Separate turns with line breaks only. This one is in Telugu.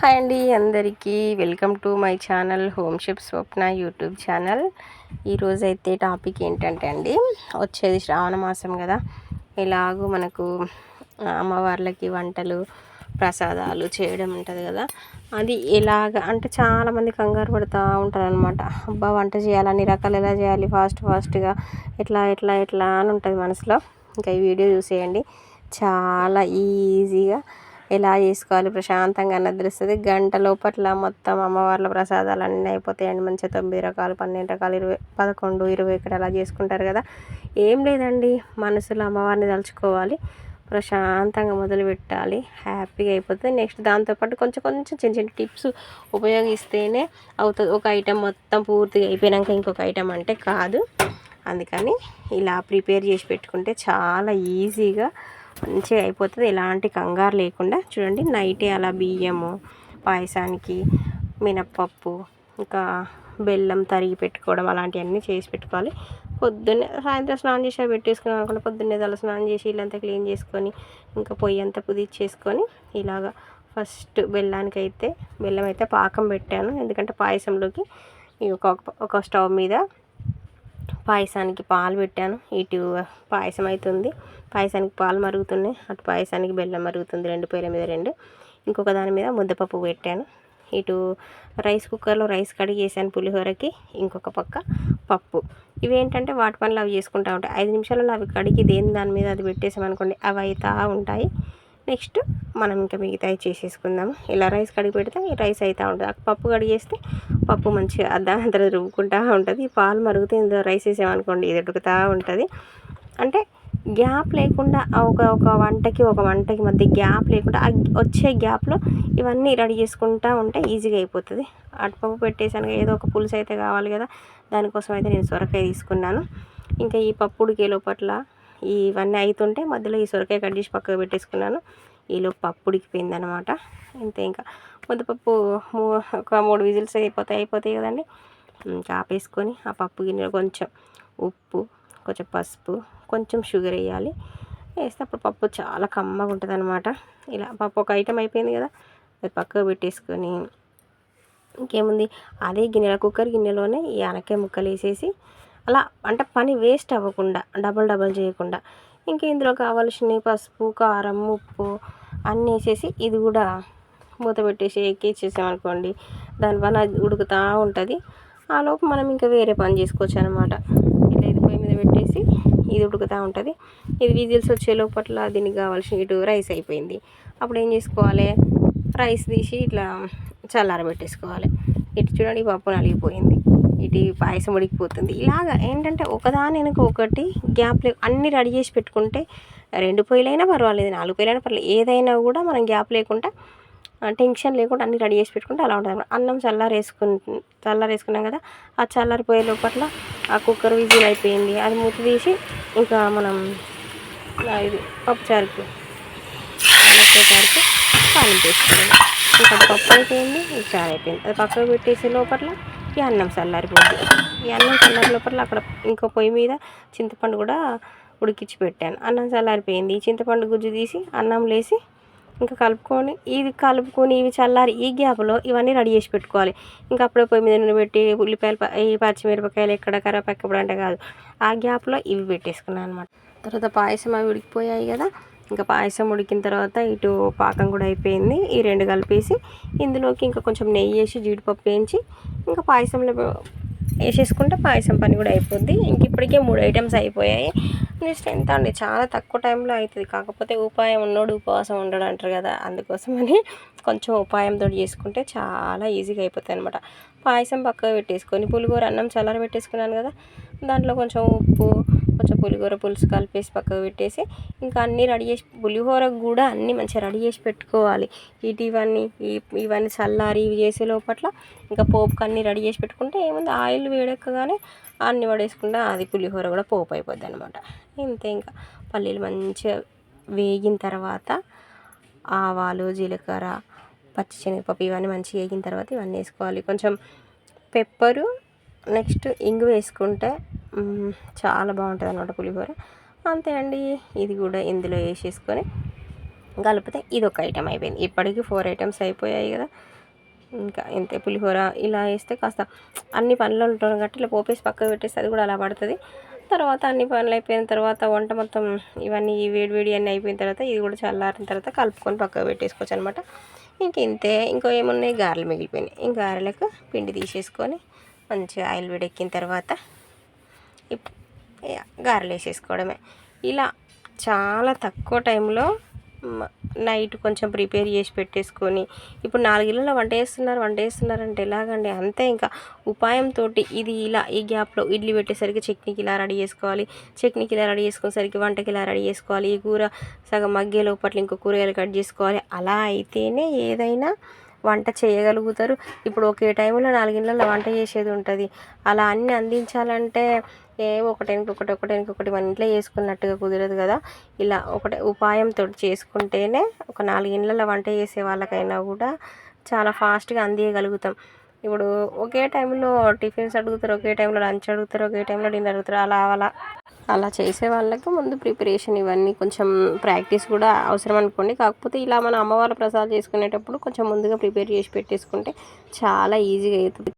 హాయ్ అండి అందరికీ. Welcome to my channel home ship Swapna YouTube channel. ఈరోజు అయితే టాపిక్ ఏంటంటే అండి వచ్చేది శ్రావణ మాసం కదా. ఎలాగో మనకు అమ్మవార్లకి వంటలు ప్రసాదాలు చేయడం ఉంటుంది కదా. అది ఎలాగ అంటే చాలామంది కంగారు పడుతూ ఉంటారు అనమాట అబ్బా వంట చేయాలి అన్ని రకాలు ఎలా చేయాలి ఫాస్ట్ ఫాస్ట్గా ఎట్లా ఎట్లా ఎట్లా అని ఉంటుంది మనసులో. ఇంకా ఈ వీడియో చూసేయండి. చాలా ఈజీగా ఎలా చేసుకోవాలి? ప్రశాంతంగా నిద్రిస్తుంది గంట లోపట్ల మొత్తం అమ్మవార్ల ప్రసాదాలు అన్నీ అయిపోతాయండి. మంచిగా తొమ్మిది రకాలు పన్నెండు రకాలు ఇరవై పదకొండు ఇరవై ఇక్కడ అలా చేసుకుంటారు కదా. ఏం లేదండి. మనసులో అమ్మవారిని తలుచుకోవాలి. ప్రశాంతంగా మొదలు పెట్టాలి. హ్యాపీగా అయిపోతుంది. నెక్స్ట్ దాంతోపాటు కొంచెం కొంచెం చిన్న చిన్న టిప్స్ ఉపయోగిస్తేనే అవుతుంది. ఒక ఐటెం మొత్తం పూర్తిగా అయిపోయాక ఇంకొక ఐటెం అంటే కాదు. అందుకని ఇలా ప్రిపేర్ చేసి పెట్టుకుంటే చాలా ఈజీగా మంచిగా అయిపోతుంది. ఎలాంటి కంగారు లేకుండా చూడండి. నైటే అలా బియ్యము పాయసానికి మినప్పప్పు ఇంకా బెల్లం తరిగి పెట్టుకోవడం అలాంటివన్నీ చేసి పెట్టుకోవాలి. పొద్దున్నే సాయంత్రం స్నానం చేసి పెట్టేసుకుని అనుకుంటే పొద్దున్నే తల స్నానం చేసి ఇల్లంతా క్లీన్ చేసుకొని ఇంకా పొయ్యి అంతా పుదిచ్చేసుకొని ఇలాగా ఫస్ట్ బెల్లానికి అయితే బెల్లం అయితే పాకం పెట్టాను. ఎందుకంటే పాయసంలోకి ఒక ఒక స్టవ్ మీద పాయసానికి పాలు పెట్టాను. ఇటు పాయసం అవుతుంది పాయసానికి పాలు మరుగుతున్నాయి. అటు పాయసానికి బెల్లం మరుగుతుంది. రెండు పొయ్యిల మీద రెండు. ఇంకొక దాని మీద ముద్దపప్పు పెట్టాను. ఇటు రైస్ కుక్కర్లో రైస్ కడిగేసాను పులిహోరకి. ఇంకొక పక్క పప్పు. ఇవేంటంటే వాటి పనులు అవి చేసుకుంటూ ఉంటాయి. ఐదు నిమిషాలలో అవి కడిగి దేని దాని మీద అది పెట్టేసామనుకోండి అవి అవుతా ఉంటాయి. నెక్స్ట్ మనం ఇంకా మిగతాయి చేసేసుకుందాము ఇలా రైస్ కడిగి పెడితే ఈ రైస్ అవుతూ ఉంటుంది. పప్పు కడిగేస్తే పప్పు మంచిగా దాని తర్వాత రుబ్బుకుంటూ ఉంటుంది. పాలు మరుగుతే ఇందులో రైస్ వేసామనుకోండి ఇది ఉడుకుతూ ఉంటుంది. అంటే గ్యాప్ లేకుండా ఒక ఒక వంటకి ఒక వంటకి మధ్య గ్యాప్ లేకుండా వచ్చే గ్యాప్లో ఇవన్నీ రెడీ చేసుకుంటూ ఉంటే ఈజీగా అయిపోతుంది. అటుపప్పు పెట్టేసాను ఏదో ఒక పులుసు అయితే కావాలి కదా దానికోసం అయితే నేను సొరకాయ తీసుకున్నాను. ఇంకా ఈ పప్పు ఉడికే లోపట్ల ఇవన్నీ అవుతుంటే మధ్యలో ఈ సొరకాయ కట్ చేసి పక్కకు పెట్టేసుకున్నాను. ఈలోపు పప్పు ఉడికిపోయింది అనమాట ఇంతే ఇంకా. ముద్దపప్పు ఒక మూడు విజిల్స్ అయిపోతాయి అయిపోతాయి కదండి. ఇంకా ఆపేసుకొని ఆ పప్పు గిన్నెలో కొంచెం ఉప్పు కొంచెం పసుపు కొంచెం షుగర్ వేయాలి. వేస్తే అప్పుడు పప్పు చాలా కమ్మగా ఉంటుంది అనమాట ఇలా పప్పు ఒక ఐటెం అయిపోయింది కదా అది పక్కకు పెట్టేసుకొని ఇంకేముంది? అదే గిన్నెల కుక్కర్ గిన్నెలోనే ఈ అనకాయ ముక్కలు వేసేసి అలా అంటే పని వేస్ట్ అవ్వకుండా డబల్ డబల్ చేయకుండా. ఇంకా ఇందులో కావాల్సినవి పసుపు కారం ఉప్పు అన్నీ వేసేసి ఇది కూడా మూత పెట్టేసి ఎక్కిచ్చేసామనుకోండి దాని అది ఉడుకుతూ ఉంటుంది. ఆ లోపు మనం ఇంకా వేరే పని చేసుకోవచ్చు అనమాట ఇలా ఇది పొయ్యి మీద పెట్టేసి ఇది ఉడుకుతూ ఉంటుంది. ఇది విజిల్స్ వచ్చే లోపల దీనికి కావాల్సిన ఇటు రైస్ అయిపోయింది. అప్పుడు ఏం చేసుకోవాలి? రైస్ తీసి ఇట్లా చల్లారబెట్టేసుకోవాలి. ఇటు చూడండి పప్పు నలిగిపోయింది. ఇటు పాయసం ఉడికిపోతుంది. ఇలాగా ఏంటంటే ఒకదాని వెనుక ఒకటి గ్యాప్ లే అన్నీ రెడీ చేసి పెట్టుకుంటే రెండు పొయ్యిలైనా పర్వాలేదు నాలుగు పొయ్యిలైనా పర్వాలేదు. ఏదైనా కూడా మనం గ్యాప్ లేకుండా టెన్షన్ లేకుండా అన్నీ రెడీ చేసి పెట్టుకుంటే అలా ఉంటుంది అన్నం చల్లారేసుకు చల్లారేసుకున్నాం కదా ఆ చల్లారిపోయే లోపల ఆ కుక్కర్ విజిల్ అయిపోయింది. అది మూత తీసి ఇంకా మనం ఇది పప్పు చారుకు చారుకు తాలింపు ఇంకా పప్పు అయిపోయింది చారు అయిపోయింది. అది పక్కకు పెట్టేసే లోపల ఈ అన్నం చల్లారిపోద్ది ఈ అన్నం చల్లారి లోపల అక్కడ ఇంకో పొయ్యి మీద చింతపండు కూడా ఉడికించి పెట్టాను. అన్నం చల్లారిపోయింది. ఈ చింతపండు గుజ్జు తీసి అన్నం లేసి ఇంకా కలుపుకొని ఇవి కలుపుకొని ఇవి చల్లారి ఈ గ్యాప్లో ఇవన్నీ రెడీ చేసి పెట్టుకోవాలి. ఇంకా అప్పుడే పొయ్యి మీద నూనె పెట్టి ఉల్లిపాయలు ఈ పచ్చిమిరపకాయలు ఎక్కడ కరేపాకు అంటే కాదు. ఆ గ్యాప్లో ఇవి పెట్టేసుకున్నాను అనమాట తర్వాత పాయసం అవి ఉడికిపోయాయి కదా. ఇంకా పాయసం ఉడికిన తర్వాత ఇటు పాకం కూడా అయిపోయింది. ఈ రెండు కలిపేసి ఇందులోకి ఇంకా కొంచెం నెయ్యి వేసి జీడిపప్పు వేయించి ఇంకా పాయసంలో వేసేసుకుంటే పాయసం పని కూడా అయిపోద్ది. ఇంక ఇప్పటికే మూడు ఐటమ్స్ అయిపోయాయి. నెక్స్ట్ ఎంత అండి? చాలా తక్కువ టైంలో అవుతుంది. కాకపోతే ఉపాయం ఉన్నోడు ఉపవాసం ఉండడు అంటారు కదా అందుకోసమని కొంచెం ఉపాయంతో చేసుకుంటే చాలా ఈజీగా అయిపోతాయి అనమాట పాయసం పక్కకు పెట్టేసుకొని పులిగూర అన్నం చల్లార పెట్టేసుకున్నాను కదా దాంట్లో కొంచెం ఉప్పు కొంచెం పులిహోర పులుసు కలిపేసి పక్కకు పెట్టేసి ఇంకా అన్నీ రెడీ చేసి పులిహోరకు కూడా అన్నీ మంచిగా రెడీ చేసి పెట్టుకోవాలి. ఇటు ఇవన్నీ ఇవన్నీ చల్లారి ఇవి చేసే లోపల ఇంకా పోపుకి అన్నీ రెడీ చేసి పెట్టుకుంటే ఏముంది ఆయిల్ వేడెక్కగానే అన్నీ పడేసుకుంటే అది పులిహోర కూడా పోపు అయిపోద్ది అనమాట ఇంతే ఇంకా. పల్లీలు మంచిగా వేగిన తర్వాత ఆవాలు జీలకర్ర పచ్చిశనగపప్పు ఇవన్నీ మంచిగా వేగిన తర్వాత ఇవన్నీ వేసుకోవాలి. కొంచెం పెప్పరు నెక్స్ట్ ఇంగు వేసుకుంటే చాలా బాగుంటుంది అనమాట పులిహోర. అంతే అండి. ఇది కూడా ఇందులో వేసేసుకొని కలిపితే ఇది ఒక ఐటెం అయిపోయింది. ఇప్పటికీ ఫోర్ ఐటమ్స్ అయిపోయాయి కదా. ఇంకా ఇంతే పులిహోర ఇలా వేస్తే కాస్త అన్ని పనులు ఉంటాం కాబట్టి ఇలా పోపేసి పక్కకు పెట్టేస్తే అది కూడా అలా పడుతుంది. తర్వాత అన్ని పనులు అయిపోయిన తర్వాత వంట మొత్తం ఇవన్నీ వేడి వేడి అన్నీ అయిపోయిన తర్వాత ఇది కూడా చల్లారిన తర్వాత కలుపుకొని పక్కకు పెట్టేసుకోవచ్చు అనమాట ఇంక ఇంతే. ఇంకో ఏమున్నాయి? గారెలు మిగిలిపోయినాయి. ఇంక గారెలకు పిండి తీసేసుకొని మంచిగా ఆయిల్ వేడెక్కిన తర్వాత గారెలు వేసేసుకోవడమే ఇలా చాలా తక్కువ టైంలో నైట్ కొంచెం ప్రిపేర్ చేసి పెట్టేసుకొని ఇప్పుడు నాలుగిళ్ళలో వంట చేస్తున్నారు వంట చేస్తున్నారంటే ఎలాగండి? అంతే ఇంకా ఉపాయంతో ఇది ఇలా ఈ గ్యాప్లో ఇడ్లీ పెట్టేసరికి చట్నీకి ఇలా రెడీ చేసుకోవాలి చట్నీకి ఇలా రెడీ చేసుకునేసరికి వంటకి ఇలా రెడీ చేసుకోవాలి ఈ కూర సగం మగ్గే లోపట్ల ఇంకో కూరగాయలు కట్ చేసుకోవాలి. అలా అయితేనే ఏదైనా వంట చేయగలుగుతారు. ఇప్పుడు ఒకే టైంలో నాలుగిళ్ళలో వంట చేసేది ఉంటుంది. అలా అన్ని అందించాలంటే ఏ ఒకటి ఇంకొకటి ఒకటి మన ఇంట్లో చేసుకున్నట్టుగా కుదరదు కదా. ఇలా ఒకటే ఉపాయంతో చేసుకుంటేనే ఒక నాలుగు ఇండ్లలో వంట చేసే వాళ్ళకైనా కూడా చాలా ఫాస్ట్గా అందియగలుగుతాం. ఇప్పుడు ఒకే టైంలో టిఫిన్స్ అడుగుతారు ఒకే టైంలో లంచ్ అడుగుతారు ఒకే టైంలో డిన్నర్ అడుగుతారు అలా అలా. అలా చేసే వాళ్ళకి ముందు ప్రిపరేషన్ ఇవన్నీ కొంచెం ప్రాక్టీస్ కూడా అవసరం అనుకోండి. కాకపోతే ఇలా మన అమ్మవారి ప్రసాదం చేసుకునేటప్పుడు కొంచెం ముందుగా ప్రిపేర్ చేసి పెట్టేసుకుంటే చాలా ఈజీగా అవుతుంది